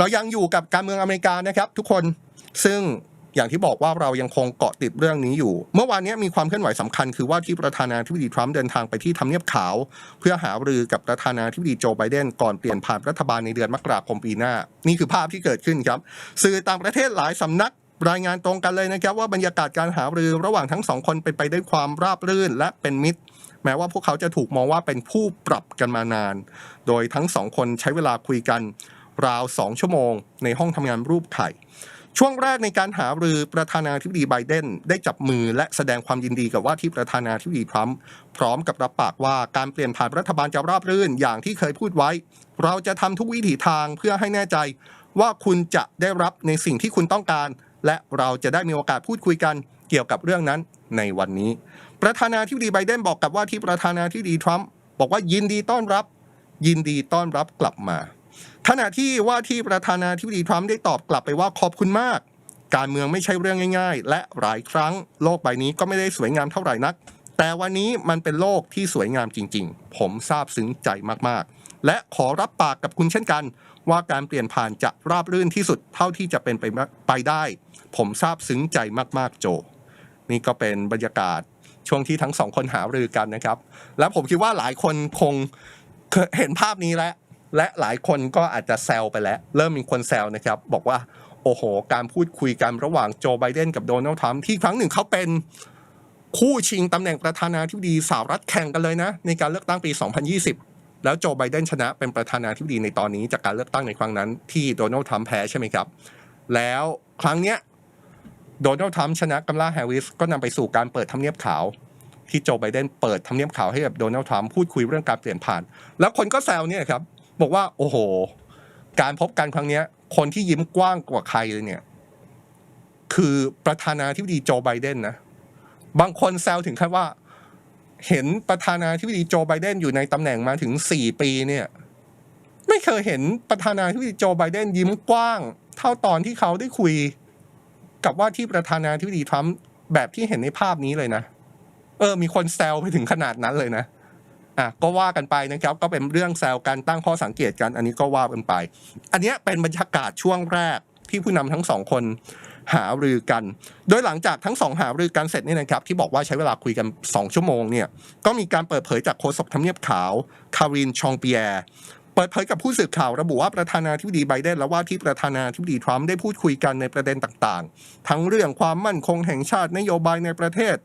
เรายังอยู่กับการเมืองอเมริกานะครับ ทุกคนซึ่งอย่างที่บอกว่าเรายังคงเกาะติดเรื่องนี้อยู่ เมื่อวานนี้มีความเคลื่อนไหวสำคัญคือว่าที่ประธานาธิบดีทรัมป์เดินทางไปที่ทำเนียบขาว เพื่อหารือกับประธานาธิบดีโจไบเดนก่อนเปลี่ยนผ่านรัฐบาลในเดือนมกราคมปีหน้า นี่คือภาพที่เกิดขึ้นครับ สื่อต่างประเทศหลายสำนักรายงานตรงกันเลยนะครับว่าบรรยากาศการหารือระหว่างทั้งสองคนเป็นไปด้วยความราบรื่นและเป็นมิตร แม้ว่าพวกเขาจะถูกมองว่าเป็นผู้ปรับกันมานาน โดยทั้งสองคนใช้เวลาคุยกัน ราวสองชั่วโมง ในห้องทำงานรูปไข่ ช่วงแรกในการหารือประธานาธิบดีไบเดนได้จับมือและแสดงความยินดีกับว่าที่ประธานาธิบดีทรัมป์พร้อมกับรับปากว่าการเปลี่ยนผ่านรัฐบาลจะราบรื่นอย่างที่เคยพูดไว้ เราจะทำทุกวิถีทางเพื่อให้แน่ใจว่าคุณจะได้รับในสิ่งที่คุณต้องการ และเราจะได้มีโอกาสพูดคุยกันเกี่ยวกับเรื่องนั้นในวันนี้ ประธานาธิบดีไบเดนบอกกับว่าที่ประธานาธิบดีทรัมป์บอกว่ายินดีต้อนรับ ยินดีต้อนรับกลับมา ขณะที่ว่าที่ประธานาธิบดีทรัมป์ได้ตอบกลับไปว่าขอบคุณมาก การเมืองไม่ใช่เรื่องง่าย ๆ และหลายครั้งโลกใบนี้ก็ไม่ได้สวยงามเท่าไหร่นัก แต่วันนี้มันเป็นโลกที่สวยงามจริง ๆ ผมซาบซึ้งใจมากๆ และขอรับปากกับคุณเช่นกัน ว่าการเปลี่ยนผ่านจะราบรื่นที่สุดเท่าที่จะเป็นไปไปได้ ผมซาบซึ้งใจมากๆ โจ นี่ก็เป็นบรรยากาศช่วงที่ทั้งสองคนหารือกันนะครับ และผมคิดว่าหลายคนคงเคยเห็นภาพนี้แล้ว และหลายคนก็อาจจะแซวไปแล้ว เริ่มมีคนแซวนะครับ บอกว่า โอ้โห การพูดคุยกันระหว่างโจไบเดนกับโดนัลด์ทรัมป์ที่ครั้งหนึ่งเขาเป็นคู่ชิงตำแหน่งประธานาธิบดีสหรัฐแข่งกันเลยนะ ในการเลือกตั้งปี 2020 แล้วโจไบเดนชนะเป็นประธานาธิบดีในตอนนี้จากการเลือกตั้งในครั้งนั้น ที่โดนัลด์ทรัมป์แพ้ใช่ไหมครับ แล้วครั้งเนี้ยโดนัลด์ทรัมป์ชนะกัมลาแฮร์ริสก็นำไปสู่การเปิดทำเนียบขาวที่โจไบเดนเปิดทำเนียบขาวให้กับโดนัลด์ทรัมป์พูดคุยเรื่องการเปลี่ยนผ่าน แล้วคนก็แซวเนี่ยครับ บอกว่า โอ้โห การพบกันครั้งเนี้ยคนที่ยิ้มกว้างกว่าใครเลยเนี่ย คือประธานาธิบดีโจไบเดนนะ บางคนแซวถึงขั้นว่า เห็นประธานาธิบดีโจไบเดนอยู่ในตำแหน่งมาถึงสี่ปีเนี่ย ไม่เคยเห็นประธานาธิบดีโจไบเดนยิ้มกว้าง เท่าตอนที่เขาได้คุย กับว่าที่ประธานาธิบดีทรัมป์แบบที่เห็นในภาพนี้เลยนะ เออ มีคนแซวไปถึงขนาดนั้นเลยนะ อะก็ว่ากันไปนะครับก็เป็นเรื่องแซวกันตั้งข้อสังเกตกัน อันนี้ก็ว่ากันไป อันนี้เป็นบรรยากาศช่วงแรกที่ผู้นำทั้งสองคนหารือกัน โดยหลังจากทั้งสองหารือกันเสร็จนี่นะครับที่บอกว่าใช้เวลาคุยกัน 2 ชั่วโมงเนี่ยก็มีการเปิดเผยจากโฆษกทำเนียบขาวคารินชองเปียร์เปิดเผยกับผู้สื่อข่าวระบุว่าประธานาธิบดีไบเดนและว่าที่ประธานาธิบดีทรัมป์ได้พูดคุยกันในประเด็นต่างๆ ทั้งเรื่องความมั่นคงแห่งชาตินโยบายในประเทศ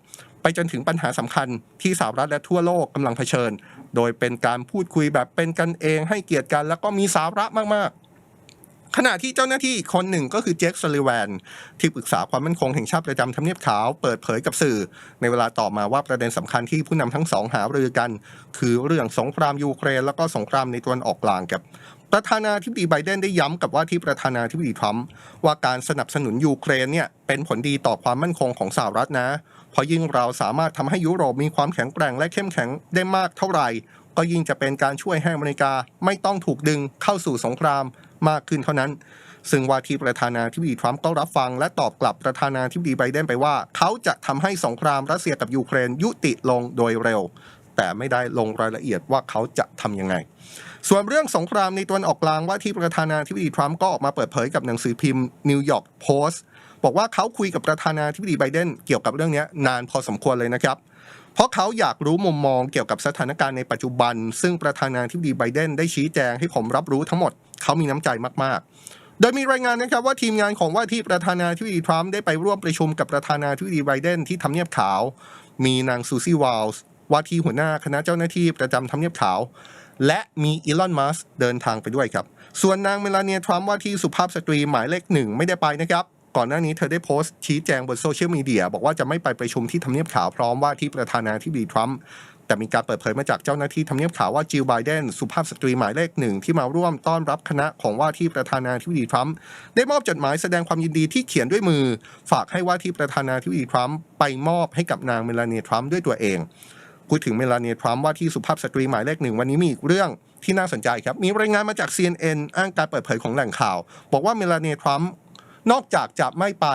ไปจนถึงปัญหาสำคัญที่สหรัฐและทั่วโลกกำลังเผชิญ โดยเป็นการพูดคุยแบบเป็นกันเองให้เกียรติกัน แล้วก็มีสาระมาก ๆ ขณะที่เจ้าหน้าที่คนหนึ่งก็คือเจคซัลลิแวนที่ปรึกษาความมั่นคงแห่งชาติประจำทำเนียบขาวเปิดเผยกับสื่อ ในเวลาต่อมาว่าประเด็นสำคัญที่ผู้นำทั้งสองหารือกัน คือเรื่องสงครามยูเครนแล้วก็สงครามในตะวันออกกลางกับประธานาธิบดีไบเดนได้ย้ำกับว่าที่ประธานาธิบดีทรัมป์ว่าการสนับสนุนยูเครนเนี่ยเป็นผลดีต่อความมั่นคงของสหรัฐนะ เพราะยิ่งเราสามารถทำให้ยุโรปมีความแข็งแกร่งและเข้มแข็งได้มากเท่าไหร่ ก็ยิ่งจะเป็นการช่วยให้อเมริกาไม่ต้องถูกดึงเข้าสู่สงครามมากขึ้นเท่านั้น ซึ่งว่าที่ประธานาธิบดีทรัมป์ก็รับฟัง และตอบกลับประธานาธิบดีไบเดนไปว่า เขาจะทำให้สงครามรัสเซียกับยูเครนยุติลงโดยเร็ว แต่ไม่ได้ลงรายละเอียดว่าเขาจะทำยังไงส่วนเรื่องสงครามในตะวันออกกลางว่าที่ประธานาธิบดีทรัมป์ก็ออกมาเปิดเผยกับหนังสือพิมพ์นิวยอร์กโพสต์ บอกว่าเขาคุยกับประธานาธิบดีไบเดนเกี่ยวกับเรื่องนี้นานพอสมควรเลยนะครับ เพราะเขาอยากรู้มุมมองเกี่ยวกับสถานการณ์ในปัจจุบัน ซึ่งประธานาธิบดีไบเดนได้ชี้แจงให้ผมรับรู้ทั้งหมด เขามีน้ำใจมาก ๆโดยมีรายงานนะครับว่าทีมงานของว่าที่ประธานาธิบดีทรัมป์ได้ไปร่วมประชุมกับประธานาธิบดีไบเดนที่ทำเนียบขาว มีนางซูซี่วาลส์ว่าที่หัวหน้าคณะเจ้าหน้าที่ประจำทำเนียบขาว และมีอีลอนมัสเดินทางไปด้วยครับ ส่วนนางเมลานีทรัมป์ว่าที่สุภาพสตรีหมายเลขหนึ่งไม่ได้ไปนะครับ ก่อนหน้านี้เธอได้โพสต์ชี้แจงบนโซเชียลมีเดียบอกว่าจะไม่ไปประชุมที่ทำเนียบขาวพร้อมว่าที่ประธานาธิบดีทรัมป์แต่มีการเปิดเผยมาจากเจ้าหน้าที่ทำเนียบขาวว่าจิลไบเดนสุภาพสตรีหมายเลขหนึ่งที่มาร่วมต้อนรับคณะของว่าที่ประธานาธิบดีทรัมป์ได้มอบจดหมายแสดงความยินดีที่เขียนด้วยมือ ฝากให้ว่าที่ประธานาธิบดีทรัมป์ไปมอบให้กับนางเมลานีทรัมป์ด้วยตัวเองพูดถึงเมลานีทรัมป์ว่าที่สุภาพสตรีหมายเลขหนึ่งวันนี้มีอีกเรื่องที่น่าสนใจครับ มีรายงานมาจาก CNN อ้างการเปิดเผยของแหล่งข่าว บอกว่าเมลานีทรัมป์ นอกจากจะไม่ไป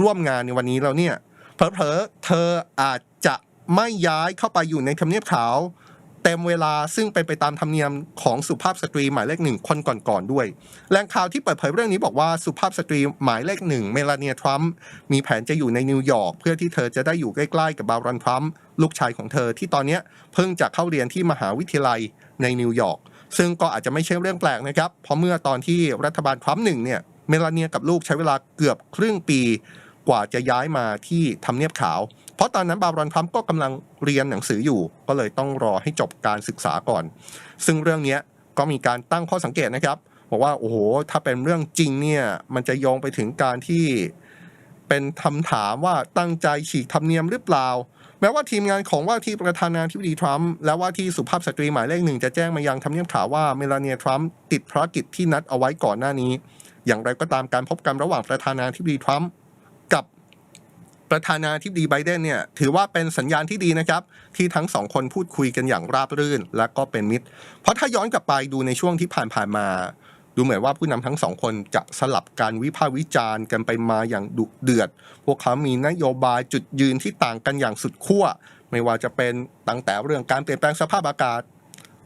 ร่วมงานในวันนี้แล้วเนี่ยเผลอๆเธออาจจะไม่ย้ายเข้าไปอยู่ในทำเนียบขาว เต็มเวลาซึ่งเป็นไปตามธรรมเนียมของสุภาพสตรีหมายเลขหนึ่งคนก่อนๆด้วยแหล่งข่าวที่เปิดเผยเรื่องนี้บอกว่าสุภาพสตรีหมายเลขหนึ่งเมลาเนียทรัมป์มีแผนจะอยู่ในนิวยอร์กเพื่อที่เธอจะได้อยู่ใกล้ๆกับบารอนทรัมป์ลูกชายของเธอที่ตอนนี้เพิ่งจะเข้าเรียนที่มหาวิทยาลัยในนิวยอร์กซึ่งก็อาจจะไม่ใช่เรื่องแปลกนะครับ เพราะเมื่อตอนที่รัฐบาลทรัมป์หนึ่งเนี่ย เมลานียกับลูกใช้เวลาเกือบครึ่งปีกว่าจะย้ายมาที่ทำเนียบขาว เพราะตอนนั้นบารอนทรัมป์ก็กำลังเรียนหนังสืออยู่ ก็เลยต้องรอให้จบการศึกษาก่อน ซึ่งเรื่องนี้ก็มีการตั้งข้อสังเกตนะครับบอกว่าโอ้โหถ้าเป็นเรื่องจริงเนี่ยมันจะโยงไปถึงการที่เป็นคำถามว่าตั้งใจฉีกธรรมเนียมหรือเปล่า แม้ว่าทีมงานของว่าที่ประธานาธิบดีทรัมป์และว่าที่สุภาพสตรีหมายเลขหนึ่งจะแจ้งมายังทำเนียบขาวว่าเมลานียทรัมป์ติดภารกิจที่นัดเอาไว้ก่อนหน้านี้ อย่างไรก็ตามการพบกันระหว่างประธานาธิบดีทรัมป์กับประธานาธิบดีไบเดนเนี่ยถือว่าเป็นสัญญาณที่ดีนะครับ ที่ทั้งสองคนพูดคุยกันอย่างราบรื่น และก็เป็นมิตร เพราะถ้าย้อนกลับไปดูในช่วงที่ผ่านๆมา ดูเหมือนว่าผู้นำทั้งสองคนจะสลับการวิพากษ์วิจารณ์กันไปมาอย่างดุเดือด พวกเขามีนโยบายจุดยืนที่ต่างกันอย่างสุดขั้วไม่ว่าจะเป็นตั้งแต่เรื่องการเปลี่ยนแปลงสภาพอากาศ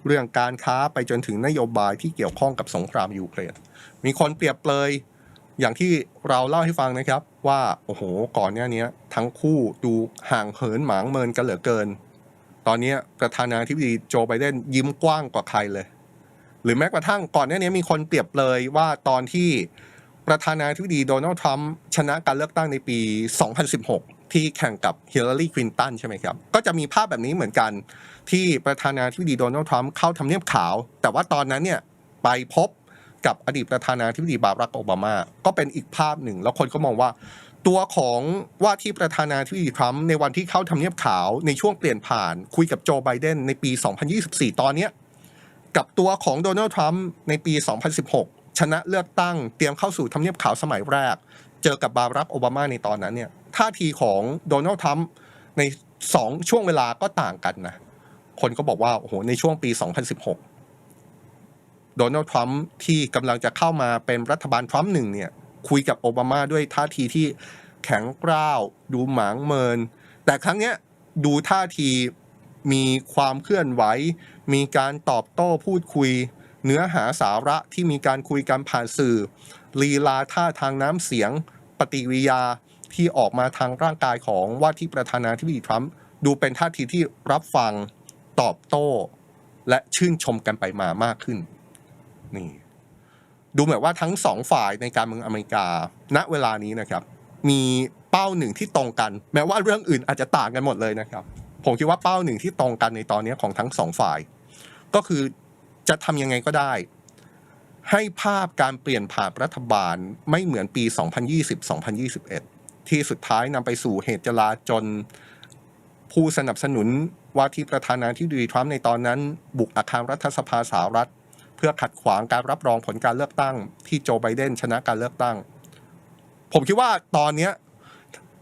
เรื่องการค้าไปจนถึงนโยบายที่เกี่ยวข้องกับสงครามยูเครนมีคนเปรียบเปรยอย่างที่เราเล่าให้ฟังนะครับว่าโอ้โหก่อนหน้านี้ทั้งคู่ดูห่างเหินหมางเมินกันเหลือเกิน ตอนนี้ประธานาธิบดีโจไบเดนยิ้มกว้างกว่าใครเลย หรือแม้กระทั่งก่อนหน้านี้มีคนเปรียบเลยว่าตอนที่ประธานาธิบดีโดนัลด์ทรัมป์ชนะการเลือกตั้งในปี 2016 ที่แข่งกับฮิลลารีคลินตันใช่ไหมครับ ก็จะมีภาพแบบนี้เหมือนกันที่ประธานาธิบดีโดนัลด์ทรัมป์เข้าทำเนียบขาว แต่ว่าตอนนั้นเนี่ยไปพบกับอดีตประธานาธิบดีบารักโอบามา ก็เป็นอีกภาพหนึ่ง แล้วคนก็มองว่า ตัวของว่าที่ประธานาธิบดีทรัมป์ในวันที่เข้าทำเนียบขาวในช่วงเปลี่ยนผ่านคุยกับโจไบเดนในปี 2024 ตอนเนี้กับตัวของโดนัลด์ทรัมป์ในปี 2016 ชนะเลือกตั้งเตรียมเข้าสู่ทำเนียบขาวสมัยแรก เจอกับบารักโอบามาในตอนนั้นเนี่ย ท่าทีของโดนัลด์ทรัมป์ในสองช่วงเวลาก็ต่างกันนะ คนก็บอกว่าโอ้โหในช่วงปี 2016 โดนัลด์ทรัมป์ที่กำลังจะเข้ามาเป็นรัฐบาลทรัมป์หนึ่งเนี่ย คุยกับโอบามาด้วยท่าทีที่แข็งกร้าว ดูหมางเมิน แต่ครั้งเนี้ยดูท่าทีมีความเคลื่อนไหว มีการตอบโต้พูดคุย เนื้อหาสาระที่มีการคุยกันผ่านสื่อ ลีลาท่าทางน้ำเสียง ปฏิกิริยา ที่ออกมาทางร่างกายของว่าที่ประธานาธิบดีทรัมป์ดูเป็นท่าทีที่รับฟังตอบโต้ และชื่นชมกันไปมามากขึ้น นี่ ดูเหมือนว่าทั้งสองฝ่ายในการเมืองอเมริกา ณเวลานี้นะครับ มีเป้าหนึ่งที่ตรงกัน แม้ว่าเรื่องอื่นอาจจะต่างกันหมดเลยนะครับ ผมคิดว่าเป้าหนึ่งที่ตรงกันในตอนนี้ของทั้งสองฝ่าย ก็คือจะทำยังไงก็ได้ ให้ภาพการเปลี่ยนผ่านรัฐบาลไม่เหมือนปี 2020-2021 ที่สุดท้ายนำไปสู่เหตุจลาจลผู้สนับสนุนว่าที่ประธานาธิบดีทรัมป์ในตอนนั้น บุกอาคารรัฐสภาสหรัฐ เพื่อขัดขวางการรับรองผลการเลือกตั้ง ที่โจไบเดนชนะการเลือกตั้ง ผมคิดว่าตอนนี้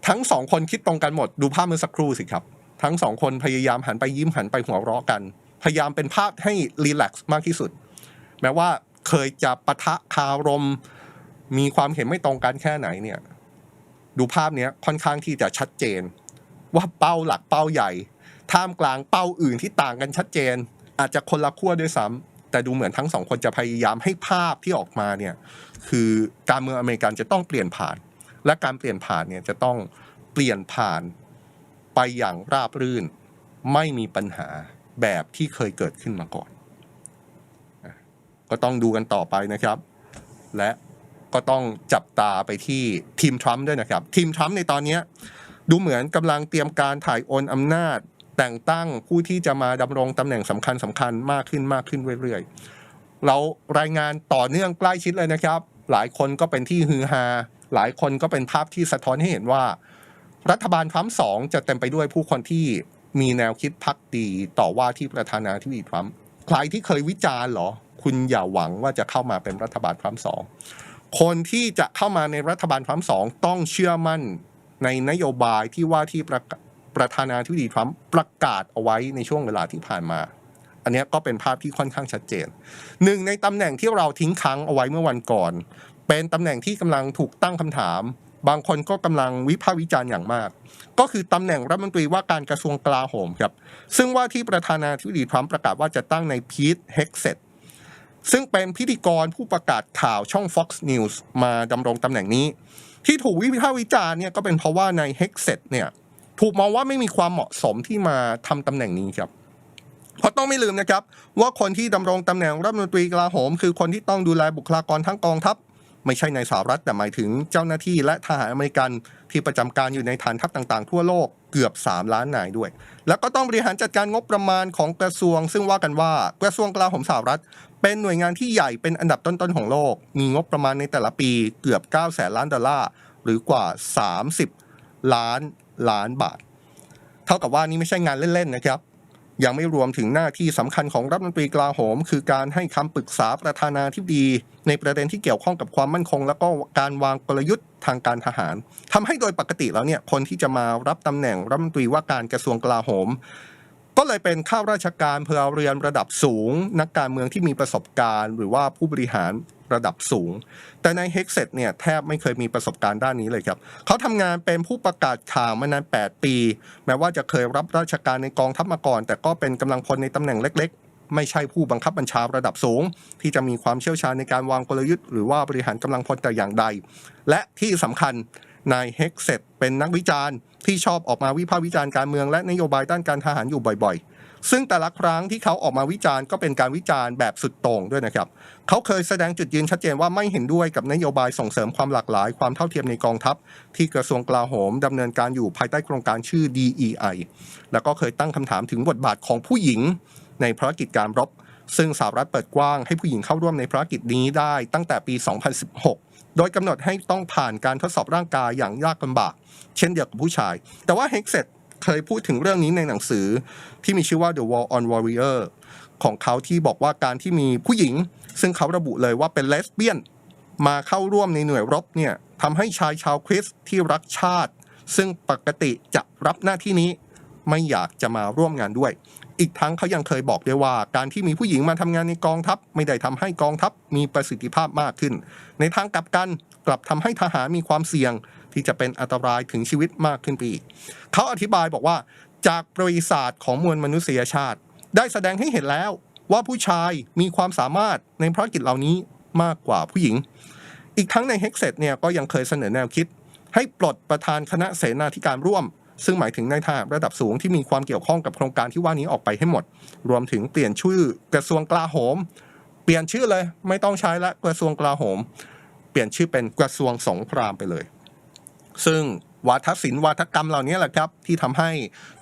ทั้งสองคนคิดตรงกันหมดดูภาพเมื่อสักครู่สิครับ ทั้งสองคนพยายามหันไปยิ้มหันไปหัวเราะกัน พยายามเป็นภาพให้รีแลกซ์มากที่สุด แม้ว่าเคยจะปะทะคารม มีความเห็นไม่ตรงกันแค่ไหนเนี่ย ดูภาพนี้ค่อนข้างที่จะชัดเจน ว่าเป้าหลักเป้าใหญ่ ท่ามกลางเป้าอื่นที่ต่างกันชัดเจน อาจจะคนละขั้วด้วยซ้ำแต่ดูเหมือนทั้งสองคนจะพยายามให้ภาพที่ออกมาเนี่ยคือการเมืองอเมริกันจะต้องเปลี่ยนผ่าน และการเปลี่ยนผ่านเนี่ยจะต้องเปลี่ยนผ่านไปอย่างราบรื่น ไม่มีปัญหาแบบที่เคยเกิดขึ้นมาก่อน ก็ต้องดูกันต่อไปนะครับ และ ก็ต้องจับตาไปที่ทีมทรัมป์ด้วยนะครับ ทีมทรัมป์ในตอนนี้ดูเหมือนกำลังเตรียมการถ่ายโอนอำนาจ แต่งตั้งผู้ที่จะมาดำรงตำแหน่งสำคัญสำคัญมากขึ้นมากขึ้นเรื่อยๆ เรารายงานต่อเนื่องใกล้ชิดเลยนะครับ หลายคนก็เป็นที่ฮือฮาหลายคนก็เป็นภาพที่สะท้อนให้เห็นว่า รัฐบาลทรัมป์สองจะเต็มไปด้วยผู้คนที่มีแนวคิดพักดีต่อว่าที่ประธานาธิบดีทรัมป์ใครที่เคยวิจารณ์เหรอ คุณอย่าหวังว่าจะเข้ามาเป็นรัฐบาลทรัมป์สอง คนที่จะเข้ามาในรัฐบาลทรัมป์สองต้องเชื่อมั่นในนโยบายที่ว่าที่ประประธานาธิบดีทรัมป์ประกาศเอาไว้ในช่วงเวลาที่ผ่านมา อันนี้ก็เป็นภาพที่ค่อนข้างชัดเจน หนึ่งในตำแหน่งที่เราทิ้งค้างเอาไว้เมื่อวันก่อน เป็นตำแหน่งที่กำลังถูกตั้งคำถาม บางคนก็กำลังวิพากษ์วิจารณ์อย่างมาก ก็คือตำแหน่งรัฐมนตรีว่าการกระทรวงกลาโหมครับ ซึ่งว่าที่ประธานาธิบดีทรัมป์ประกาศว่าจะตั้งในพีทเฮกเซต ซึ่งเป็นพิธีกรผู้ประกาศข่าวช่อง Fox News มาดำรงตำแหน่งนี้ ที่ถูกวิพากษ์วิจารณ์เนี่ยก็เป็นเพราะว่าในเฮกเซตเนี่ยถูกมองว่าไม่มีความเหมาะสมที่มาทำตำแหน่งนี้ครับเพราะต้องไม่ลืมนะครับ ว่าคนที่ดำรงตำแหน่งรัฐมนตรีกลาโหม คือคนที่ต้องดูแลบุคลากรทั้งกองทัพ ไม่ใช่ในสหรัฐแต่หมายถึงเจ้าหน้าที่และทหารอเมริกันที่ประจำการอยู่ในฐานทัพต่างๆ ทั่วโลกเกือบ 3 ล้านนายด้วย แล้วก็ต้องบริหารจัดการงบประมาณของกระทรวง ซึ่งว่ากันว่ากระทรวงกลาโหมสหรัฐ เป็นหน่วยงานที่ใหญ่เป็นอันดับต้นๆของโลก มีงบประมาณในแต่ละปีเกือบ 9 แสนล้านดอลลาร์ หรือกว่า 30 ล้านล้านบาท เท่ากับว่านี่ไม่ใช่งานเล่นๆนะครับ ยังไม่รวมถึงหน้าที่สำคัญของรัฐมนตรีกลาโหม คือการให้คำปรึกษาประธานาธิบดี ในประเด็นที่เกี่ยวข้องกับความมั่นคง แล้วก็การวางกลยุทธ์ทางการทหารทำให้โดยปกติแล้วเนี่ยคนที่จะมารับตำแหน่งรัฐมนตรีว่าการกระทรวงกลาโหม ก็เลยเป็นข้าราชการพลเรือนระดับสูง นักการเมืองที่มีประสบการณ์ หรือว่าผู้บริหารระดับสูง แต่ในเฮกเซตเนี่ยแทบไม่เคยมีประสบการณ์ด้านนี้เลยครับ เขาทำงานเป็นผู้ประกาศข่าวมานาน 8 ปี แม้ว่าจะเคยรับราชการในกองทัพมาก่อน แต่ก็เป็นกำลังพลในตำแหน่งเล็กๆ ไม่ใช่ผู้บังคับบัญชาระดับสูง ที่จะมีความเชี่ยวชาญในการวางกลยุทธ์หรือว่าบริหารกำลังพลแต่อย่างใด และที่สำคัญนายเฮกเซตเป็นนักวิจารณ์ ที่ชอบออกมาวิพากษ์วิจารณ์การเมืองและนโยบายด้านการทหารอยู่บ่อยๆ ซึ่งแต่ละครั้งที่เขาออกมาวิจารณ์ก็เป็นการวิจารณ์แบบสุดโต่งด้วยนะครับ เขาเคยแสดงจุดยืนชัดเจนว่าไม่เห็นด้วยกับนโยบายส่งเสริมความหลากหลาย ความเท่าเทียมในกองทัพ ที่กระทรวงกลาโหมดำเนินการอยู่ภายใต้โครงการชื่อ DEI แล้วก็เคยตั้งคำถามถึงบทบาทของผู้หญิงในภารกิจการรบ ซึ่งสหรัฐเปิดกว้างให้ผู้หญิงเข้าร่วมในภารกิจนี้ได้ตั้งแต่ปี 2016 โดยกำหนดให้ต้องผ่านการทดสอบร่างกายอย่างยากลำบาก เช่นเดียวกับผู้ชาย แต่ว่าเฮกเซตเคยพูดถึงเรื่องนี้ในหนังสือที่มีชื่อว่า The War on Warrior ของเขาที่บอกว่าการที่มีผู้หญิง ซึ่งเขาระบุเลยว่าเป็นเลสเบี้ยน มาเข้าร่วมในหน่วยรบเนี่ยทำให้ชายชาวคริสต์ที่รักชาติ ซึ่งปกติจะรับหน้าที่นี้ไม่อยากจะมาร่วมงานด้วย อีกทั้งเขายังเคยบอกด้วยว่าการที่มีผู้หญิงมาทำงานในกองทัพ ไม่ได้ทำให้กองทัพมีประสิทธิภาพมากขึ้น ในทางกลับกันกลับทำให้ทหารมีความเสี่ยง ที่จะเป็นอันตรายถึงชีวิตมากขึ้นไปอีกเขาอธิบายบอกว่า จากประวัติศาสตร์ของมวลมนุษยชาติ ได้แสดงให้เห็นแล้วว่าผู้ชายมีความสามารถในภารกิจเหล่านี้มากกว่าผู้หญิง อีกทั้งในเฮกเซตเนี่ยก็ยังเคยเสนอแนวคิด ให้ปลดประธานคณะเสนาธิการร่วม ซึ่งหมายถึงนายทหารระดับสูงที่มีความเกี่ยวข้องกับโครงการที่ว่านี้ออกไปให้หมด รวมถึงเปลี่ยนชื่อกระทรวงกลาโหม เปลี่ยนชื่อเลย ไม่ต้องใช้ละกระทรวงกลาโหม เปลี่ยนชื่อเป็นกระทรวงสงครามไปเลย ซึ่ง วาทศิลป์วาทกรรมเหล่านี้แหละครับ ที่ทำให้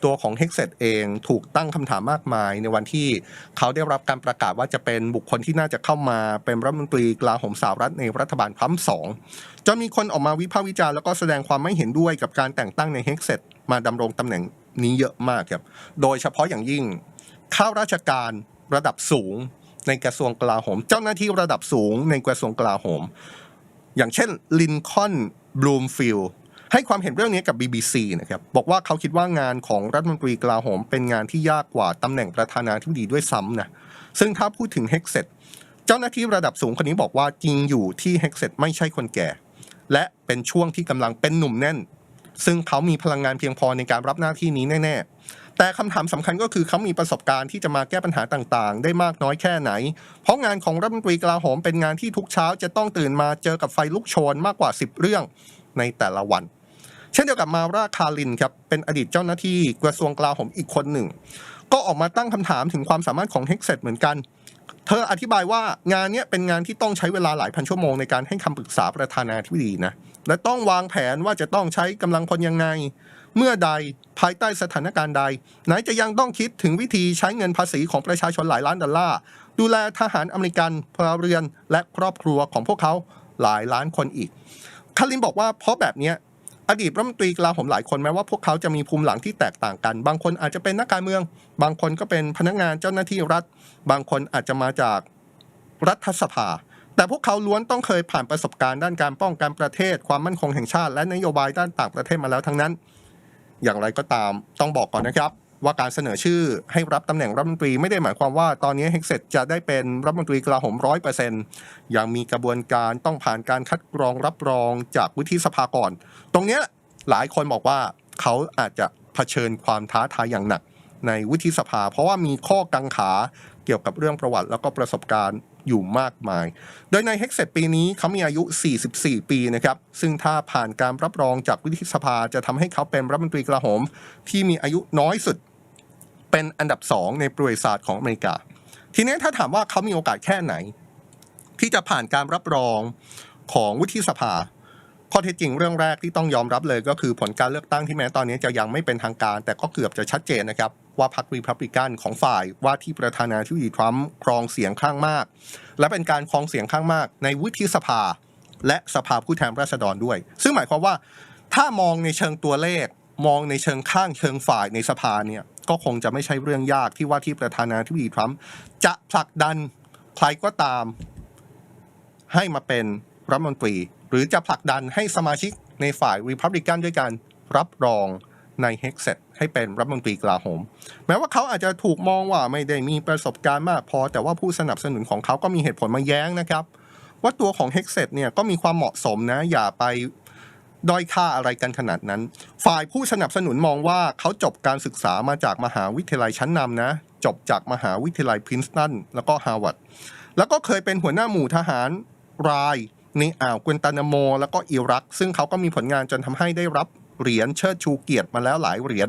ตัวของเฮกเซตเองถูกตั้งคำถามมากมาย ในวันที่เขาได้รับการประกาศว่าจะเป็นบุคคลที่น่าจะเข้ามาเป็นรัฐมนตรีกลาโหมสหรัฐในรัฐบาลทรัมป์สองจะมีคนออกมาวิพากษ์วิจารณ์แล้วก็แสดงความไม่เห็นด้วยกับการแต่งตั้งในเฮกเซตมาดำรงตำแหน่งนี้เยอะมากครับโดยเฉพาะอย่างยิ่งข้าราชการระดับสูงในกระทรวงกลาโหม เจ้าหน้าที่ระดับสูงในกระทรวงกลาโหม อย่างเช่นลินคอนบลูมฟิลด์ ให้ความเห็นเรื่องนี้กับ BBC นะครับบอกว่าเขาคิดว่างานของรัฐมนตรีกลาโหม เป็นงานที่ยากกว่าตำแหน่งประธานาธิบดีด้วยซ้ำนะซึ่งถ้าพูดถึงเฮกเซตเจ้าหน้าที่ระดับสูงคนนี้บอกว่าจริงอยู่ที่เฮกเซตไม่ใช่คนแก่ และเป็นช่วงที่กำลังเป็นหนุ่มแน่น ซึ่งเขามีพลังงานเพียงพอในการรับหน้าที่นี้แน่ ๆ แต่คำถามสำคัญก็คือเขามีประสบการณ์ที่จะมาแก้ปัญหาต่างๆ ได้มากน้อยแค่ไหน เพราะงานของรัฐมนตรีกลาโหมเป็นงานที่ทุกเช้าจะต้องตื่นมาเจอกับไฟลุกโชนมากกว่า 10 เรื่องในแต่ละวัน เช่นเดียวกับมาราคาลินครับเป็นอดีตเจ้าหน้าที่กระทรวงกลาโหมอีกคนหนึ่ง ก็ออกมาตั้งคำถามถึงความสามารถของเฮกเซตเหมือนกัน เธออธิบายว่างานนี้เป็นงานที่ต้องใช้เวลาหลายพันชั่วโมงในการให้คำปรึกษาประธานาธิบดีนะและต้องวางแผนว่าจะต้องใช้กำลังพลยังไง เมื่อใดภายใต้สถานการณ์ใด ไหนจะยังต้องคิดถึงวิธีใช้เงินภาษีของประชาชนหลายล้านดอลลาร์ดูแลทหารอเมริกันพลเรือนและครอบครัวของพวกเขาหลายล้านคนอีกคารินบอกว่าเพราะแบบนี้ อดีตรัฐมนตรีกลาโหมหลายคนแม้ว่าพวกเขาจะมีภูมิหลังที่แตกต่างกัน บางคนอาจจะเป็นนักการเมือง บางคนก็เป็นพนักงานเจ้าหน้าที่รัฐ บางคนอาจจะมาจากรัฐสภา แต่พวกเขาล้วนต้องเคยผ่านประสบการณ์ด้านการป้องกันประเทศ ความมั่นคงแห่งชาติ และนโยบายด้านต่างประเทศมาแล้วทั้งนั้น อย่างไรก็ตามต้องบอกก่อนนะครับ ว่าการเสนอชื่อให้รับตำแหน่งรัฐมนตรีไม่ได้หมายความว่าตอนนี้เฮกเซตจะได้เป็นรัฐมนตรีกลาโหมร้อยเปอร์เซ็นต์ยังมีกระบวนการต้องผ่านการคัดกรองรับรองจากวุฒิสภาก่อน ตรงนี้หลายคนบอกว่าเขาอาจจะเผชิญความท้าทายอย่างหนักในวุฒิสภา เพราะว่ามีข้อกังขาเกี่ยวกับเรื่องประวัติแล้วก็ประสบการณ์อยู่มากมาย โดยในเฮกเซตปีนี้เขามีอายุ 44 ปีนะครับ ซึ่งถ้าผ่านการรับรองจากวุฒิสภาจะทำให้เขาเป็นรัฐมนตรีกลาโหม ที่มีอายุน้อยสุด เป็นอันดับสองในประวัติศาสตร์ของอเมริกา ทีนี้ถ้าถามว่าเขามีโอกาสแค่ไหน ที่จะผ่านการรับรองของวุฒิสภา ข้อเท็จจริงเรื่องแรกที่ต้องยอมรับเลยก็คือผลการเลือกตั้งที่แม้ตอนนี้จะยังไม่เป็นทางการ แต่ก็เกือบจะชัดเจนนะครับ ว่าพรรครีพับลิกันของฝ่ายว่าที่ประธานาธิบดีทรัมป์ครองเสียงข้างมาก และเป็นการครองเสียงข้างมาก ในวุฒิสภา และสภาผู้แทนราษฎรด้วย ซึ่งหมายความว่าถ้ามองในเชิงตัวเลขมองในเชิงข้างเชิงฝ่ายในสภาเนี่ย ก็คงจะไม่ใช่เรื่องยากที่ว่าที่ประธานาธิบดีทรัมป์จะผลักดันใครก็ตาม ให้มาเป็นรัฐมนตรี หรือจะผลักดันให้สมาชิกในฝ่ายรีพับลิกันด้วยการรับรองในเฮกเซตให้เป็นรัฐมนตรีกลาโหม แม้ว่าเขาอาจจะถูกมองว่าไม่ได้มีประสบการณ์มากพอ แต่ว่าผู้สนับสนุนของเขาก็มีเหตุผลมาแย้งนะครับ ว่าตัวของเฮกเซตเนี่ยก็มีความเหมาะสมนะ อย่าไป ด้อยค่าอะไรกันขนาดนั้น ฝ่ายผู้สนับสนุนมองว่าเขาจบการศึกษามาจากมหาวิทยาลัยชั้นนำนะ จบจากมหาวิทยาลัยพรินสตันแล้วก็ฮาร์วาร์ดแล้วก็เคยเป็นหัวหน้าหมู่ทหารรายในอ่าวกวนตานาโม แล้วก็อิรัก ซึ่งเขาก็มีผลงานจนทำให้ได้รับเหรียญเชิดชูเกียรติมาแล้วหลายเหรียญ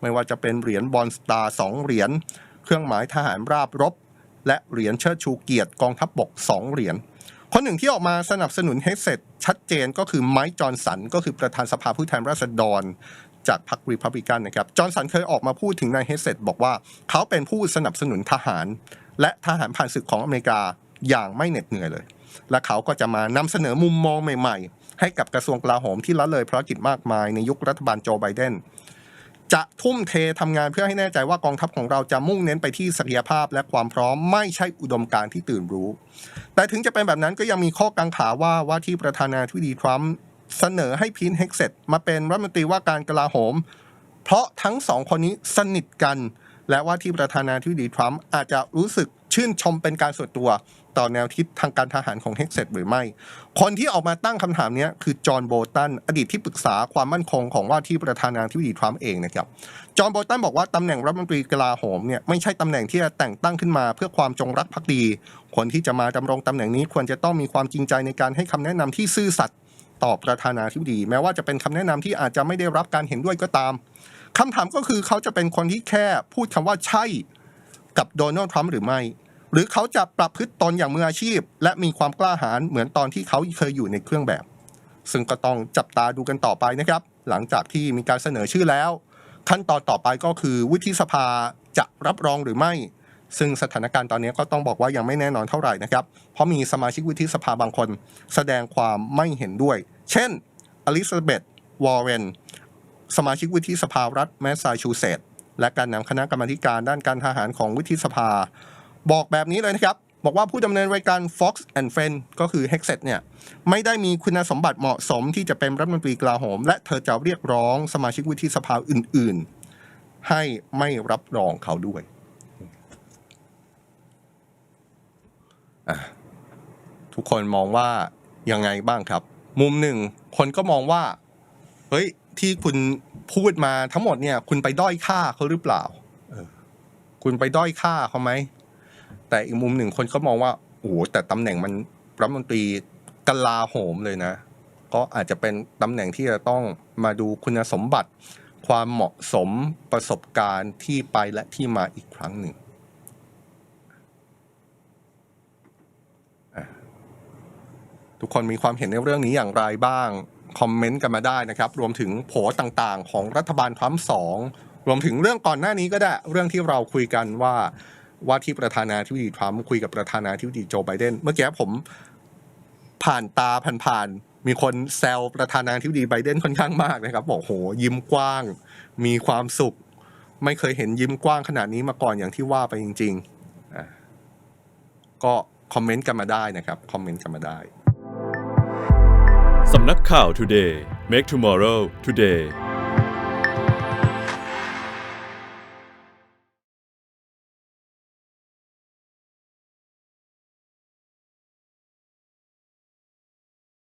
ไม่ว่าจะเป็นเหรียญบอลสตาร์สองเหรียญเครื่องหมายทหารราบรบ และเหรียญเชิดชูเกียรติกองทัพบบกสองเหรียญ คนหนึ่งที่ออกมาสนับสนุนเฮกเซตชัดเจนก็คือไมค์จอห์นสันก็คือประธานสภาผู้แทนราษฎรจากพรรครีพับลิกันนะครับจอห์นสันเคยออกมาพูดถึงนายเฮเซตบอกว่าเขาเป็นผู้สนับสนุนทหาร และทหารผ่านศึกของอเมริกาอย่างไม่เหน็ดเหนื่อยเลย และเขาก็จะมานำเสนอมุมมองใหม่ ๆ ให้กับกระทรวงกลาโหมที่ละเลยภารกิจมากมายในยุครัฐบาลโจไบเดน จะทุ่มเททำงานเพื่อให้แน่ใจว่ากองทัพของเราจะมุ่งเน้นไปที่ศักยภาพและความพร้อมไม่ใช่อุดมการณ์ที่ตื่นรู้ แต่ถึงจะเป็นแบบนั้นก็ยังมีข้อกังขาว่าว่าที่ประธานาธิบดีทรัมป์เสนอให้พีนเฮกเซตมาเป็นรัฐมนตรีว่าการกลาโหม เพราะทั้งสองคนนี้สนิทกัน และว่าที่ประธานาธิบดีทรัมป์อาจจะรู้สึกชื่นชมเป็นการส่วนตัว ต่อแนวคิดทางการทหารของเฮกเซตหรือไม่ คนที่ออกมาตั้งคำถามนี้คือจอห์นโบตันอดีตที่ปรึกษาความมั่นคงของว่าที่ประธานาธิบดีทรัมป์เองนะครับจอห์นโบตันบอกว่าตำแหน่งรัฐมนตรีกลาโหมเนี่ยไม่ใช่ตำแหน่งที่จะแต่งตั้งขึ้นมาเพื่อความจงรักภักดี คนที่จะมาดำรงตำแหน่งนี้ควรจะต้องมีความจริงใจในการให้คำแนะนำที่ซื่อสัตย์ต่อประธานาธิบดี แม้ว่าจะเป็นคำแนะนำที่อาจจะไม่ได้รับการเห็นด้วยก็ตามคำถามก็คือเขาจะเป็นคนที่แค่พูดคำว่าใช่กับโดนัลด์ทรัมป์หรือไม่ หรือเขาจะปรับพฤติตนอย่างมืออาชีพ และมีความกล้าหาญเหมือนตอนที่เขาเคยอยู่ในเครื่องแบบ ซึ่งก็ต้องจับตาดูกันต่อไปนะครับ หลังจากที่มีการเสนอชื่อแล้ว ขั้นตอนต่อไปก็คือวุฒิสภาจะรับรองหรือไม่ ซึ่งสถานการณ์ตอนนี้ก็ต้องบอกว่ายังไม่แน่นอนเท่าไหร่นะครับ เพราะมีสมาชิกวุฒิสภาบางคน แสดงความไม่เห็นด้วย เช่นอลิซาเบธวอร์เรนสมาชิกวุฒิสภารัฐแมสซาชูเซตส์และการนำคณะกรรมาการด้านการทหารของวุฒิสภา บอกแบบนี้เลยนะครับ บอกว่าผู้ดำเนินรายการ Fox and Friends ก็คือ Hexet เนี่ย ไม่ได้มีคุณสมบัติเหมาะสมที่จะเป็นรัฐมนตรีกลาโหม และเธอจะเรียกร้องสมาชิกวุฒิสภาอื่น ๆ ให้ไม่รับรองเขาด้วยทุกคนมองว่ายังไงบ้างครับ มุมหนึ่ง คนก็มองว่า เฮ้ย ที่คุณพูดมาทั้งหมดเนี่ย คุณไปด้อยค่าเขาหรือเปล่าออคุณไปด้อยค่าเขาไหม แต่อีกมุมหนึ่งคนก็มองว่าโอ้แต่ตำแหน่งมันรัฐมนตรีกลาโหมเลยนะ ก็อาจจะเป็นตำแหน่งที่จะต้องมาดูคุณสมบัติ ความเหมาะสมประสบการณ์ที่ไปและที่มาอีกครั้งหนึ่งทุกคนมีความเห็นในเรื่องนี้อย่างไรบ้าง คอมเมนต์กันมาได้นะครับ รวมถึงโผต่างๆ ของรัฐบาลทรัมป์สองรวมถึงเรื่องก่อนหน้านี้ก็ได้ เรื่องที่เราคุยกันว่า ว่าที่ประธานาธิบดีทรัมป์คุยกับประธานาธิบดีโจไบเดนเมื่อกี้ผมผ่านตาผ่านๆมีคนแซวประธานาธิบดีไบเดนค่อนข้างมากนะครับ บอกโหยิ้มกว้าง มีความสุข ไม่เคยเห็นยิ้มกว้างขนาดนี้มาก่อนอย่างที่ว่าไปจริงๆอะก็คอมเมนต์กันมาได้นะครับคอมเมนต์กันมาได้สำนักข่าว Today Make Tomorrow Today